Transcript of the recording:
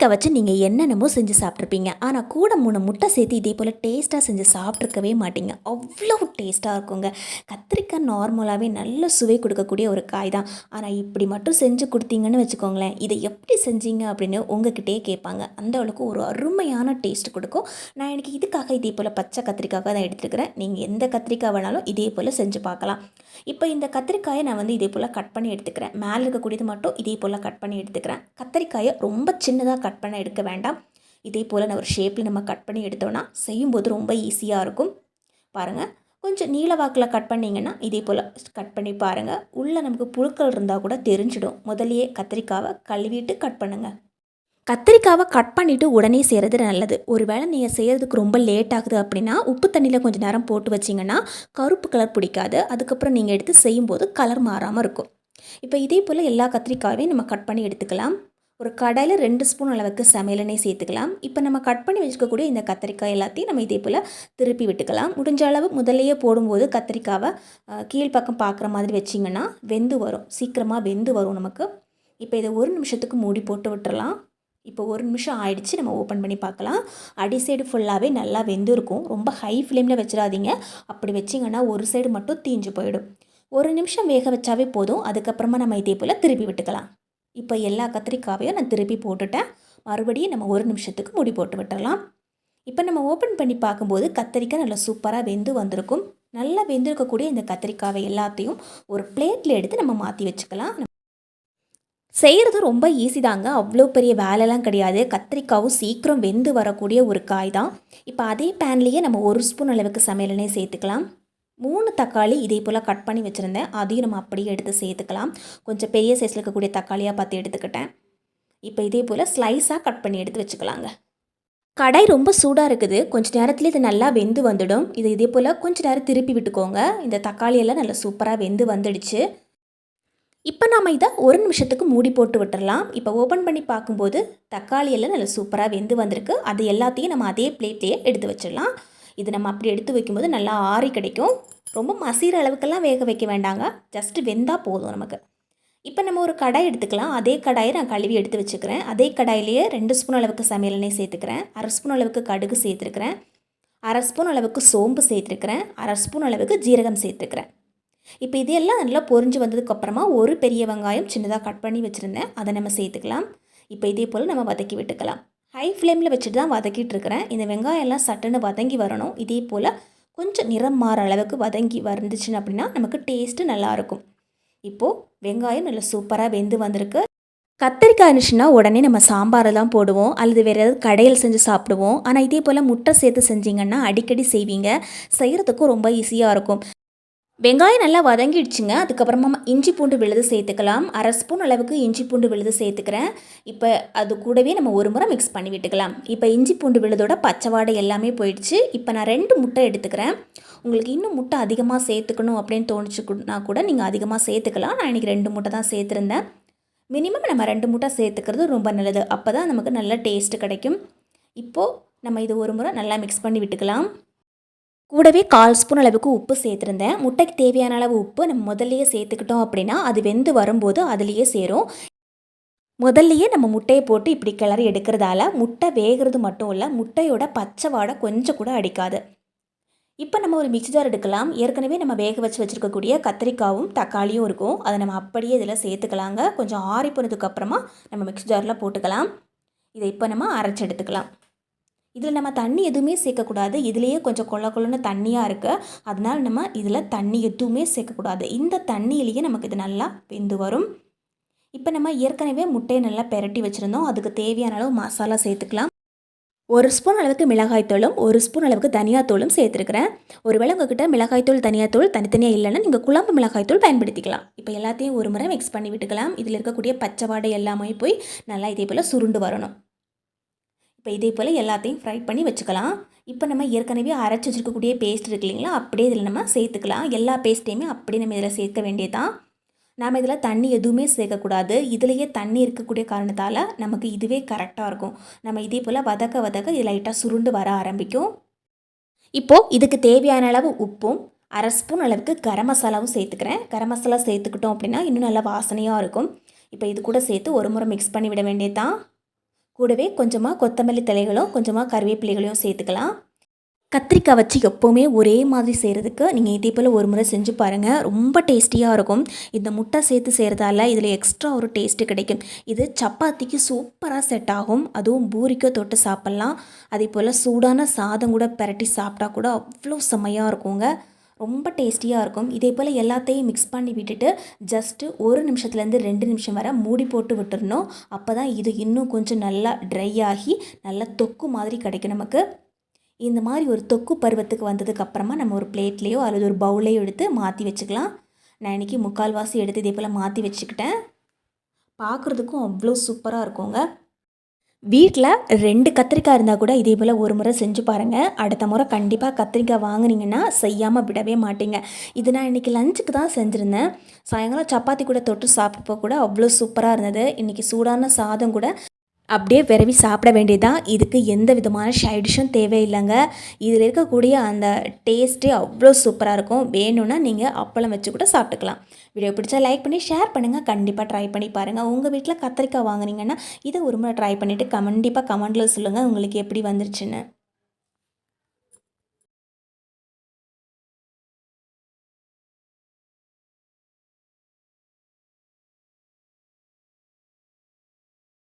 கத்திரிக்காய் வச்சு நீங்கள் என்னென்னமோ செஞ்சு சாப்பிட்ருப்பீங்க ஆனால் கூட மூணு முட்டை சேர்த்து இதே போல் டேஸ்ட்டாக செஞ்சு சாப்பிட்ருக்கவே மாட்டீங்க. அவ்வளோ டேஸ்ட்டாக இருக்குங்க. கத்திரிக்காய் நார்மலாகவே நல்ல சுவை கொடுக்கக்கூடிய ஒரு காய் தான் ஆனால் இப்படி மட்டும் செஞ்சு கொடுத்தீங்கன்னு வச்சுக்கோங்களேன் இதை எப்படி செஞ்சீங்க அப்படின்னு உங்ககிட்டயே கேட்பாங்க. அந்த அளவுக்கு ஒரு அருமையான டேஸ்ட் கொடுக்கும். நான் எனக்கு இதுக்காக இதே போல் பச்சை கத்திரிக்காய் தான் எடுத்துருக்கிறேன். நீங்கள் எந்த கத்திரிக்காய் வேணாலும் இதே போல் செஞ்சு பார்க்கலாம். இப்போ இந்த கத்திரிக்காயை நான் வந்து இதே போல் கட் பண்ணி எடுத்துக்கிறேன். மேலே இருக்கக்கூடியது மட்டும் இதே போல் கட் பண்ணி எடுத்துக்கிறேன். கத்திரிக்காயை ரொம்ப சின்னதாக கட் பண்ண எடுக்க வேண்டாம். இதே போல் நான் ஒரு ஷேப்பில் நம்ம கட் பண்ணி எடுத்தோன்னா செய்யும்போது ரொம்ப ஈஸியாக இருக்கும். பாருங்கள் கொஞ்சம் நீல வாக்கில் கட் பண்ணிங்கன்னா இதே போல் கட் பண்ணி பாருங்கள் உள்ளே நமக்கு புழுக்கள் இருந்தால் கூட தெரிஞ்சிடும். முதலியே கத்திரிக்காவை கழுவிட்டு கட் பண்ணுங்கள் கத்திரிக்காவை கட் பண்ணிவிட்டு உடனே செய்கிறது நல்லது. ஒருவேளை நீங்கள் செய்கிறதுக்கு ரொம்ப லேட் ஆகுது அப்படின்னா உப்பு தண்ணியில் கொஞ்சம் நேரம் போட்டு வச்சிங்கன்னா கருப்பு கலர் பிடிக்காது. அதுக்கப்புறம் நீங்கள் எடுத்து செய்யும்போது கலர் மாறாமல் இருக்கும். இப்போ இதே போல் எல்லா கத்திரிக்காயையும் நம்ம கட் பண்ணி எடுத்துக்கலாம். ஒரு கடாயில் ரெண்டு ஸ்பூன் அளவுக்கு சமையலெண்ணெய் சேர்த்துக்கலாம். இப்போ நம்ம கட் பண்ணி வச்சுக்கக்கூடிய இந்த கத்திரிக்காய் எல்லாத்தையும் நம்ம இதே போல் திருப்பி விட்டுக்கலாம். முடிஞ்ச அளவு முதல்லையே போடும்போது கத்திரிக்காவை கீழ்ப்பக்கம் பார்க்குற மாதிரி வச்சிங்கன்னா வெந்து வரும். சீக்கிரமாக வெந்து வரும் நமக்கு. இப்போ இதை ஒரு நிமிஷத்துக்கு மூடி போட்டு விட்டுறலாம். இப்போ ஒரு நிமிஷம் ஆயிடுச்சு நம்ம ஓப்பன் பண்ணி பார்க்கலாம். அடி சைடு ஃபுல்லாகவே நல்லா வெந்து இருக்கும் ரொம்ப ஹை ஃப்ளேமில் வச்சிடாதீங்க. அப்படி வச்சிங்கன்னா ஒரு சைடு மட்டும் தீஞ்சு போயிடும். ஒரு நிமிஷம் வேக வச்சாவே போதும். அதுக்கப்புறமா நம்ம இதே போல் திருப்பி விட்டுக்கலாம். இப்போ எல்லா கத்திரிக்காவையும் நான் திருப்பி போட்டுட்டேன். மறுபடியும் நம்ம ஒரு நிமிஷத்துக்கு முடி போட்டு விட்டுறலாம். இப்போ நம்ம ஓப்பன் பண்ணி பார்க்கும்போது கத்திரிக்காய் நல்லா சூப்பராக வெந்து வந்திருக்கும். நல்லா வெந்திருக்கக்கூடிய இந்த கத்திரிக்காவை எல்லாத்தையும் ஒரு பிளேட்டில் எடுத்து நம்ம மாற்றி வச்சுக்கலாம். செய்கிறது ரொம்ப ஈஸி தாங்க. அவ்வளோ பெரிய வேலைலாம் கிடையாது. கத்திரிக்காவும் சீக்கிரம் வெந்து வரக்கூடிய ஒரு காய் தான். இப்போ அதே பேன்லேயே நம்ம ஒரு ஸ்பூன் அளவுக்கு சமையலனே சேர்த்துக்கலாம். மூணு தக்காளி இதே போல் கட் பண்ணி வச்சுருந்தேன். அதையும் நம்ம அப்படியே எடுத்து சேர்த்துக்கலாம். கொஞ்சம் பெரிய சைஸில் இருக்கக்கூடிய தக்காளியாக பார்த்து எடுத்துக்கிட்டேன். இப்போ இதே போல் ஸ்லைஸாக கட் பண்ணி எடுத்து வச்சுக்கலாங்க. கடை ரொம்ப சூடாக இருக்குது. கொஞ்ச நேரத்தில் இது நல்லா வெந்து வந்துடும். இது இதே போல் கொஞ்சம் நேரம் திருப்பி விட்டுக்கோங்க. இந்த தக்காளி எல்லாம் நல்லா சூப்பராக வெந்து வந்துடுச்சு. இப்போ நாம் இதை ஒரு நிமிஷத்துக்கு மூடி போட்டு விட்டுடலாம் இப்போ ஓப்பன் பண்ணி பார்க்கும்போது தக்காளி எல்லாம் நல்லா சூப்பராக வெந்து வந்திருக்கு. அது எல்லாத்தையும் நம்ம அதே பிளேட்லேயே எடுத்து வச்சிடலாம். இது நம்ம அப்படி எடுத்து வைக்கும்போது நல்லா ஆறி கிடைக்கும். ரொம்ப மசிகிற அளவுக்கெல்லாம் வேக வைக்க வேண்டாங்க. ஜஸ்ட்டு வெந்தால் போதும் நமக்கு. இப்போ நம்ம ஒரு கடாய் எடுத்துக்கலாம். அதே கடாயை நான் கழுவி எடுத்து வச்சுக்கிறேன். அதே கடாயிலேயே ரெண்டு ஸ்பூன் அளவுக்கு சமையல் எண்ணெய் சேர்த்துக்கிறேன். அரை ஸ்பூன் அளவுக்கு கடுகு சேர்த்துருக்கிறேன். அரை ஸ்பூன் அளவுக்கு சோம்பு சேர்த்துருக்கிறேன். அரை ஸ்பூன் அளவுக்கு ஜீரகம் சேர்த்துருக்கிறேன். இப்போ இதெல்லாம் நல்லா பொரிஞ்சு வந்ததுக்கப்புறமா ஒரு பெரிய வெங்காயம் சின்னதாக கட் பண்ணி வச்சுருந்தேன். அதை நம்ம சேர்த்துக்கலாம். இப்போ இதே போல் நம்ம வதக்கி விட்டுக்கலாம். ஹை ஃப்ளேமில் வச்சுட்டு தான் வதக்கிட்டு இருக்கிறேன். இந்த வெங்காயம்லாம் சட்டுன்னு வதங்கி வரணும். இதே போல் கொஞ்சம் நிறம் மாற அளவுக்கு வதங்கி வந்துச்சுன்னு அப்படின்னா நமக்கு டேஸ்ட்டு நல்லாயிருக்கும். இப்போது வெங்காயம் நல்லா சூப்பராக வெந்து வந்திருக்கு. கத்திரிக்காய் இருந்துச்சுன்னா உடனே நம்ம சாம்பாரை தான் போடுவோம். அல்லது வேறு ஏதாவது கடையில் செஞ்சு சாப்பிடுவோம். ஆனால் இதே போல் முட்டை சேர்த்து செஞ்சிங்கன்னா அடிக்கடி செய்வீங்க. செய்கிறதுக்கும் ரொம்ப ஈஸியாக இருக்கும். வெங்காயம் நல்லா வதங்கிடுச்சுங்க. அதுக்கப்புறமா இஞ்சி பூண்டு விழுது சேர்த்துக்கலாம். அரை ஸ்பூன் அளவுக்கு இஞ்சி பூண்டு விழுது சேர்த்துக்கிறேன். இப்போ அது கூடவே நம்ம ஒரு முறை மிக்ஸ் பண்ணி விட்டுக்கலாம். இப்போ இஞ்சி பூண்டு விழுதோட பச்சை வாடை எல்லாமே போயிடுச்சு. இப்போ நான் ரெண்டு முட்டை எடுத்துக்கிறேன். உங்களுக்கு இன்னும் முட்டை அதிகமாக சேர்த்துக்கணும் அப்படின்னு தோணுச்சுன்னா கூட நீங்கள் அதிகமாக சேர்த்துக்கலாம். நான் இன்றைக்கி ரெண்டு முட்டை தான் சேர்த்துருந்தேன். மினிமம் நம்ம ரெண்டு முட்டை சேர்த்துக்கிறது ரொம்ப நல்லது. அப்போ தான் நமக்கு நல்ல டேஸ்ட்டு கிடைக்கும். இப்போது நம்ம இது ஒரு முறை நல்லா மிக்ஸ் பண்ணி விட்டுக்கலாம். கூடவே கால் ஸ்பூன் அளவுக்கு உப்பு சேர்த்துருந்தேன். முட்டைக்கு தேவையான அளவு உப்பு நம்ம முதல்லையே சேர்த்துக்கிட்டோம் அப்படின்னா அது வெந்து வரும்போது அதுலேயே சேரும். முதல்லையே நம்ம முட்டையை போட்டு இப்படி கிளறி எடுக்கிறதால முட்டை வேகிறது மட்டும் இல்லை முட்டையோட பச்சை வாடை கொஞ்சம் கூட அடிக்காது. இப்போ நம்ம ஒரு மிக்ஸி ஜார் எடுக்கலாம். ஏற்கனவே நம்ம வேக வச்சு வச்சுருக்கக்கூடிய கத்திரிக்காவும் தக்காளியும் இருக்கும். அதை நம்ம அப்படியே இதில் சேர்த்துக்கலாங்க. கொஞ்சம் ஆறி போனதுக்கப்புறமா நம்ம மிக்ஸி ஜாரில் போட்டுக்கலாம். இதை இப்போ நம்ம அரைச்சி எடுத்துக்கலாம். இதில் நம்ம தண்ணி எதுவுமே சேர்க்கக்கூடாது. இதுலேயே கொஞ்சம் கொள்ள கொள்ளன்னு தண்ணியாக இருக்குது அதனால் நம்ம இதில் தண்ணி எதுவுமே சேர்க்கக்கூடாது. இந்த தண்ணியிலேயே நமக்கு இது நல்லா வெந்து வரும். இப்போ நம்ம ஏற்கனவே முட்டையை நல்லா பெரட்டி வச்சுருந்தோம். அதுக்கு தேவையான அளவு மசாலா சேர்த்துக்கலாம். ஒரு ஸ்பூன் அளவுக்கு மிளகாய்த்தூளும் ஒரு ஸ்பூன் அளவுக்கு தனியாத்தூளும் சேர்த்துருக்கிறேன். ஒருவேளை உங்ககிட்ட மிளகாய்த்தூள் தனியாத்தூள் தனித்தனியாக இல்லைன்னா நீங்கள் குழம்பு மிளகாய்த்தூள் பயன்படுத்திக்கலாம். இப்போ எல்லாத்தையும் ஒரு முறை மிக்ஸ் பண்ணி விட்டுக்கலாம். இதில் இருக்கக்கூடிய பச்சை வாடை எல்லாமே போய் நல்லா இதே போல் சுருண்டு வரணும். இப்போ இதே போல் எல்லாத்தையும் ஃப்ரை பண்ணி வச்சுக்கலாம். இப்போ நம்ம ஏற்கனவே அரைச்சி வச்சிருக்கக்கூடிய பேஸ்ட் இருக்கு இல்லைங்களா? அப்படியே இதில் நம்ம சேர்த்துக்கலாம். எல்லா பேஸ்ட்டையுமே அப்படியே நம்ம இதில் சேர்க்க வேண்டியதான் நாம் இதில் தண்ணி எதுவுமே சேர்க்கக்கூடாது. இதுலேயே தண்ணி இருக்கக்கூடிய காரணத்தால் நமக்கு இதுவே கரெக்டாக இருக்கும். நம்ம இதே போல் வதக்க வதக்க இது லைட்டாக சுருண்டு வர ஆரம்பிக்கும். இப்போது இதுக்கு தேவையான அளவு உப்பும் அரை ஸ்பூன் அளவுக்கு கரம் மசாலாவும் சேர்த்துக்கிறேன். கரம் மசாலா சேர்த்துக்கிட்டோம் அப்படின்னா இன்னும் நல்லா வாசனையாக இருக்கும். இப்போ இது கூட சேர்த்து ஒரு முறை மிக்ஸ் பண்ணி விட வேண்டியதான் கூடவே கொஞ்சமாக கொத்தமல்லி தலைகளும் கொஞ்சமாக கருவேப்பிலைகளையும் சேர்த்துக்கலாம். கத்திரிக்காய் வச்சு எப்போவுமே ஒரே மாதிரி செய்கிறதுக்கு நீங்கள் இதே போல் ஒரு முறை செஞ்சு பாருங்கள் ரொம்ப டேஸ்டியாக இருக்கும். இந்த முட்டை சேர்த்து செய்கிறதால இதில் எக்ஸ்ட்ரா ஒரு டேஸ்ட்டு கிடைக்கும். இது சப்பாத்திக்கு சூப்பராக செட் ஆகும். அதுவும் பூரிக்கோ தொட்டு சாப்பிட்லாம். அதே போல் சூடான சாதம் கூட பிரட்டி சாப்பிட்டா கூட அவ்வளோ செம்மையாக இருக்குங்க. ரொம்ப டேஸ்டியாக இருக்கும். இதே போல் எல்லாத்தையும் மிக்ஸ் பண்ணி விட்டுட்டு ஜஸ்ட்டு ஒரு நிமிஷத்துலேருந்து ரெண்டு நிமிஷம் வரை மூடி போட்டு விட்டுறணும். அப்போ தான் இது இன்னும் கொஞ்சம் நல்லா ட்ரை ஆகி நல்லா தொக்கு மாதிரி கிடைக்கும் நமக்கு. இந்த மாதிரி ஒரு தொக்கு பருவத்துக்கு வந்ததுக்கப்புறமா நம்ம ஒரு பிளேட்லேயோ அல்லது ஒரு பவுலையோ எடுத்து மாற்றி வச்சுக்கலாம். நான் இன்றைக்கி முக்கால்வாசி எடுத்து இதே போல் மாற்றி வச்சுக்கிட்டேன். பார்க்குறதுக்கும் அவ்வளோ சூப்பராக இருக்குங்க. வீட்டில் ரெண்டு கத்திரிக்காய் இருந்தால் கூட இதே போல் ஒரு முறை செஞ்சு பாருங்கள் அடுத்த முறை கண்டிப்பாக கத்திரிக்காய் வாங்குனீங்கன்னா செய்யாமல் விடவே மாட்டீங்க. இது நான் இன்றைக்கி லஞ்சுக்கு தான் செஞ்சுருந்தேன். சாயங்காலம் சப்பாத்தி கூட தொட்டு சாப்பிட்றப்போ கூட அவ்வளோ சூப்பராக இருந்தது. இன்றைக்கி சூடான சாதம் கூட அப்படியே விரவி சாப்பிட வேண்டியதுதான். இதுக்கு எந்த விதமான சைடிஷும் தேவையில்லைங்க. இதில் இருக்கக்கூடிய அந்த டேஸ்ட்டே அவ்வளோ சூப்பராக இருக்கும். வேணும்னா நீங்கள் அப்பளம் வச்சு கூட சாப்பிட்டுக்கலாம். வீடியோ பிடிச்சா லைக் பண்ணி ஷேர் பண்ணுங்கள் கண்டிப்பாக ட்ரை பண்ணி பாருங்கள் உங்கள் வீட்டில் கத்திரிக்காய் வாங்குனீங்கன்னா இதை ஒரு முறை ட்ரை பண்ணிவிட்டு கண்டிப்பாக கமெண்ட்டில் சொல்லுங்கள் உங்களுக்கு எப்படி வந்துருச்சுன்னு.